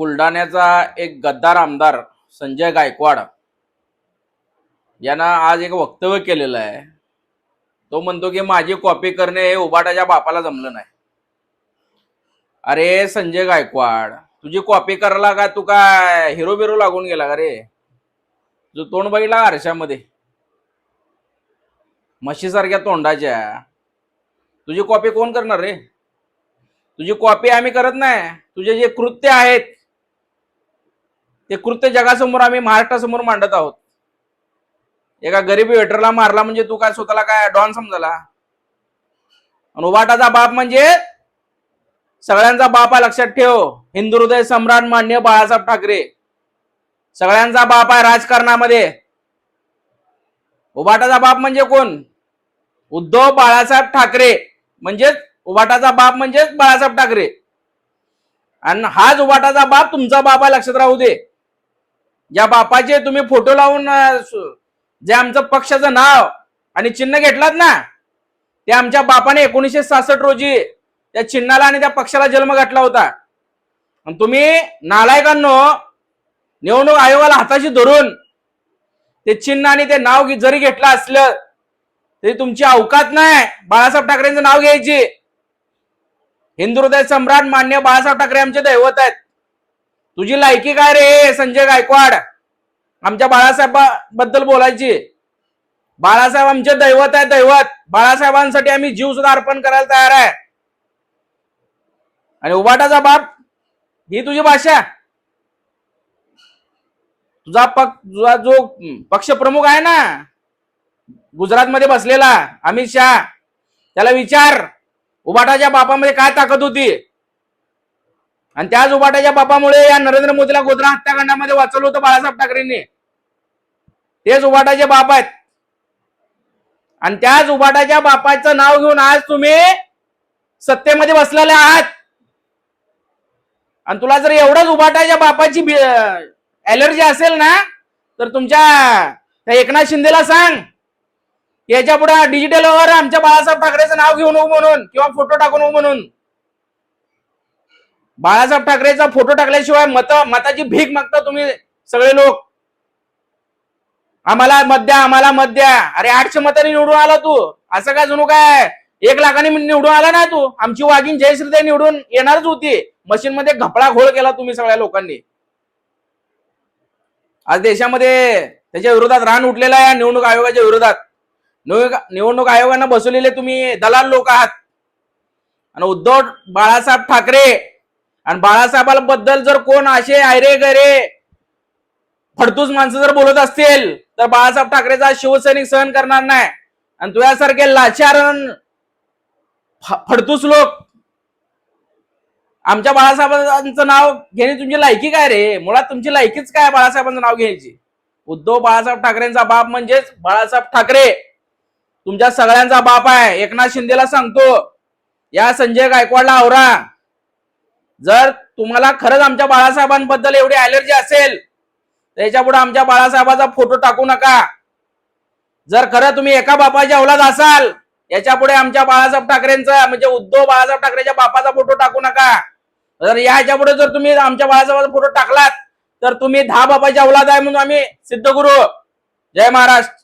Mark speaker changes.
Speaker 1: बुलढाण्याचा एक गद्दार आमदार संजय गायकवाड यांना आज एक वक्तव्य केलेलं आहे. तो म्हणतो की माझी कॉपी करणे हे उबाटाच्या बापाला जमलं नाही. अरे संजय गायकवाड तुझी कॉपी करायला का तू काय हिरो बिरो लागून गेला का रे? जो तोंड बघितला आरशामध्ये? म्हशीसारख्या तोंडाच्या. तुझी कॉपी कोण करणार रे? तुझी कॉपी आम्ही करत नाही. तुझे जे कृत्य आहेत ते कृत्य जगासमोर आम्ही महाराष्ट्रासमोर मांडत आहोत. एका गरीब वेटरला मारला म्हणजे तू काय स्वतःला काय डॉन समजला? आणि उभाटाचा बाप म्हणजे सगळ्यांचा बाप आहे लक्षात ठेव. हिंदू हृदय सम्राट मान्य बाळासाहेब ठाकरे. सगळ्यांचा बाप आहे राजकारणामध्ये. उभाटाचा बाप म्हणजे कोण? उद्धव बाळासाहेब ठाकरे. म्हणजेच उभाटाचा बाप म्हणजेच बाळासाहेब ठाकरे. आणि हाच उभाटाचा बाप तुमचा बाप आहे लक्षात राहू दे. ज्या बापाचे तुम्ही फोटो लावून जे आमचं पक्षाचं नाव आणि चिन्ह घेतलात ना ते आमच्या बापाने एकोणीसशे सहासष्ट रोजी त्या चिन्हाला आणि त्या पक्षाला जन्म घातला होता. आणि तुम्ही नालायकांनो निवडणूक आयोगाला हाताशी धरून ते चिन्ह आणि ते नाव जरी घेतलं असलं तरी तुमची अवकात नाही. बाळासाहेब ठाकरेंचं नाव घ्यायची. हिंदू हृदय सम्राट मान्य बाळासाहेब ठाकरे आमचे दैवत आहेत. तुझी लायकी काय रे संजय गायकवाड? आमच्या बाळासाहेबबद्दल बोलायची. बाळासाहेब आमचे दैवत आहे दैवत. बाळासाहेबांसाठी आम्ही जीव सुद्धा अर्पण करायला तयार आहे. आणि उबाटाचा बाप ही तुझी भाषा. तुझा पक्ष तुझा जो पक्षप्रमुख आहे ना गुजरातमध्ये बसलेला अमित शहा त्याला विचार. उबाटाच्या बापामध्ये काय ताकद होती? आणि त्या जुबाटाच्या बापामुळे या नरेंद्र मोदीला गोधरा हत्याकांडामध्ये वाचवलं होतं बाळासाहेब ठाकरेंनी. तेच जुबाटाचे बाप आहेत. आणि त्या जुबाटाच्या बापाचं नाव घेऊन आज तुम्ही सत्तेमध्ये बसलेले आहात. आणि तुला जर एवढंच उभाटाच्या बापाची ऍलर्जी असेल ना तर तुमच्या त्या एकनाथ शिंदेला सांग. याच्यापुढे डिजिटलवर आमच्या बाळासाहेब ठाकरेचं नाव घेऊन नको म्हणून किंवा फोटो टाकू नको म्हणून. बाळासाहेब ठाकरेचा फोटो टाकल्याशिवाय मत मताची भीक मागता तुम्ही सगळे लोक. आम्हाला मत द्या आम्हाला मत द्या. अरे आठशे मतांनी निवडून आला तू. असं काय जणू काय? एक लाखांनी निवडून आला ना तू. आमची वाघीण जयश्रीदे निवडून येणारच होती. मशीन मध्ये घपळा घोळ केला तुम्ही सगळ्या लोकांनी. आज देशामध्ये त्याच्या विरोधात रान उठलेला आहे निवडणूक आयोगाच्या विरोधात. निवडणूक निवडणूक आयोगानं बसवलेले तुम्ही दलाल लोक आहात. आणि उद्धव बाळासाहेब ठाकरे आणि बाळासाहेबांबद्दल जर कोण असे आयरे गरे फडतूस माणसं जर बोलत असतील तर बाळासाहेब ठाकरेचा शिवसैनिक सहन करणार नाही. आणि तुझ्यासारखे लाचारण फडतूस लोक आमच्या बाळासाहेबांचं नाव घेणे तुमची लायकी काय रे? मुळात तुमची लायकीच काय बाळासाहेबांचं नाव घ्यायची उद्धव बाळासाहेब ठाकरेंचा बाप म्हणजेच बाळासाहेब ठाकरे. तुमच्या सगळ्यांचा बाप आहे. एकनाथ शिंदेला सांगतो या संजय गायकवाडला आवरा. जर तुम्हाला खरंच आमच्या बाळासाहेबांबद्दल एवढी अलर्जी असेल त्याच्या पुढे आमच्या बाळासाहेबाचा फोटो टाकू नका. जर खरं तुम्ही एका बापाच्या औलाद असाल याच्यापुढे आमच्या बाळासाहेब ठाकरेंचा म्हणजे उद्धव बाळासाहेब ठाकरेच्या बापाचा फोटो टाकू नका. जर याच्यापुढे जर तुम्ही आमच्या बाळासाहेबाचा फोटो टाकलात तर तुम्ही दहा बापाच्या औलाद आहे म्हणून आम्ही सिद्ध करू जय महाराष्ट्र.